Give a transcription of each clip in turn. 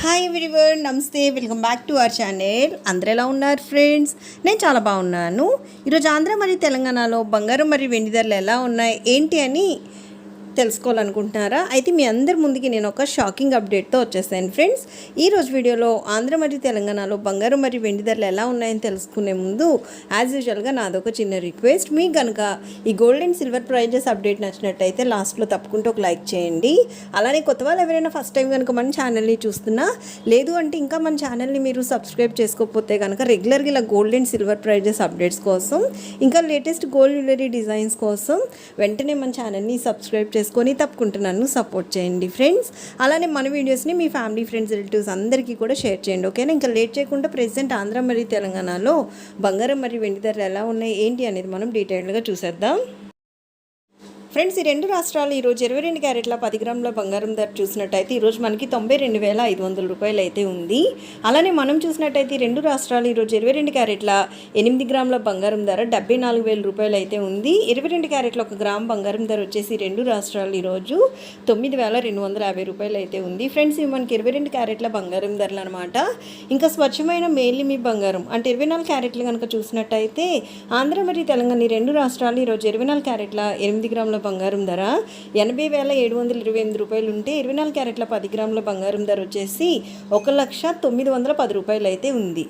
Hi everyone namaste welcome back to our channel అందరు ఎలా ఉన్నారు ఫ్రెండ్స్ నేను చాలా బాగున్నాను. ఈరోజు ఆంధ్ర మరియు తెలంగాణలో బంగారం మరియు వెండి ధరలు ఎలా ఉన్నాయి ఏంటి అని తెలుసుకోవాలనుకుంటున్నారా? అయితే మీ అందరి ముందుకి నేను ఒక షాకింగ్ అప్డేట్తో వచ్చేసాను. ఫ్రెండ్స్ ఈ రోజు వీడియోలో ఆంధ్ర మరియు తెలంగాణలో బంగారం మరియు వెండి ధరలు ఎలా ఉన్నాయని తెలుసుకునే ముందు యాజ్ యూజువల్గా నాదొక చిన్న రిక్వెస్ట్ మీకు కనుక ఈ gold and silver prices update నచ్చినట్టయితే లాస్ట్లో తప్పకుండా ఒక లైక్ చేయండి. అలానే కొత్త వాళ్ళు ఎవరైనా ఫస్ట్ టైం కనుక మన ఛానల్ని చూస్తున్నా లేదు అంటే ఇంకా మన ఛానల్ని మీరు సబ్స్క్రైబ్ చేసుకోకపోతే కనుక రెగ్యులర్గా ఇలా gold and silver prices updates కోసం ఇంకా లేటెస్ట్ గోల్డ్ జ్యువెలరీ డిజైన్స్ కోసం వెంటనే మన ఛానల్ని సబ్స్క్రైబ్ చేసుకొని తప్పకుండా నన్ను సపోర్ట్ చేయండి ఫ్రెండ్స్. అలానే మన వీడియోస్ని మీ ఫ్యామిలీ ఫ్రెండ్స్ రిలేటివ్స్ అందరికీ కూడా షేర్ చేయండి. ఓకేనా? ఇంకా లేట్ చేయకుండా ప్రెసెంట్ ఆంధ్ర మరియు తెలంగాణలో బంగారం మరియు వెండి ధరలు ఎలా ఉన్నాయి? ఏంటి అనేది మనం డీటెయిల్డ్గా చూసేద్దాం. ఫ్రెండ్స్ ఈ రెండు రాష్ట్రాలు ఈరోజు ఇరవై రెండు క్యారెట్ల పది గ్రాముల బంగారం ధర చూసినట్టయితే ఈరోజు మనకి తొంభై రెండు వేల ఐదు వందల రూపాయలు అయితే ఉంది. అలానే మనం చూసినట్టయితే ఈ రెండు రాష్ట్రాలు ఈరోజు ఇరవై రెండు క్యారెట్ల ఎనిమిది గ్రాముల బంగారం ధర డెబ్బై నాలుగు వేల రూపాయలు అయితే ఉంది. ఇరవై రెండు క్యారెట్ల ఒక గ్రామ్ బంగారం ధర వచ్చేసి రెండు రాష్ట్రాలు ఈరోజు తొమ్మిది వేల రెండు వందల యాభై రూపాయలు అయితే ఉంది. ఫ్రెండ్స్ ఇవి మనకి ఇరవై రెండు క్యారెట్ల బంగారం ధరలు అనమాట ఇంకా స్వచ్ఛమైన మెయిన్లీ మీ బంగారం అంటే ఇరవై నాలుగు క్యారెట్లు కనుక చూసినట్టయితే ఆంధ్ర మరియు తెలంగాణ ఈ రెండు రాష్ట్రాలు ఈరోజు ఇరవై నాలుగు క్యారెట్ల ఎనిమిది గ్రాముల బంగారం ధర. ఎనభై వేల ఏడు వందల ఇరవై ఎనిమిది రూపాయలు ఉంటే ఇరవై నాలుగు క్యారెట్ల పది గ్రాముల బంగారం ధర వచ్చేసి ఒక లక్ష తొమ్మిది వందల పది రూపాయలు అయితే ఉంది.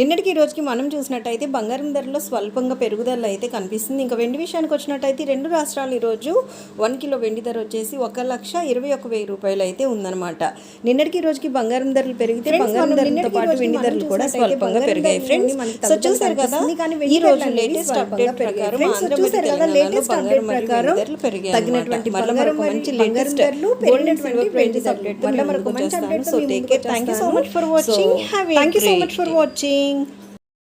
నిన్నటికి ఈ రోజుకి మనం చూసినట్టయితే బంగారం ధరలో స్వల్పంగా పెరుగుదల అయితే కనిపిస్తుంది. ఇంకా వెండి విషయానికి వచ్చినట్టయితే రెండు రాష్ట్రాలు ఈరోజు వన్ కిలో వెండి ధర వచ్చేసి ఒక లక్ష ఇరవై ఒక వెయ్యి రూపాయలు అయితే ఉందన్నమాట. నిన్నటికి ఈ రోజుకి బంగారం ధరలు పెరిగితే బంగారం ధరలతో పాటు వెండి ధరలు కూడా స్వల్పంగా పెరిగాయి. ఫ్రెండ్స్ సో చూసారు కదా? ఈ రోజు లేటెస్ట్ అప్డేట్ ప్రకారం ఆంధ్ర మరియు తెలంగాణలో బంగారం పెరిగాయి తగినటువంటి మరొక మంచి latest golden silver prices update మరొక మంచి update so take care thank you so much for watching thank you so much for watching morning.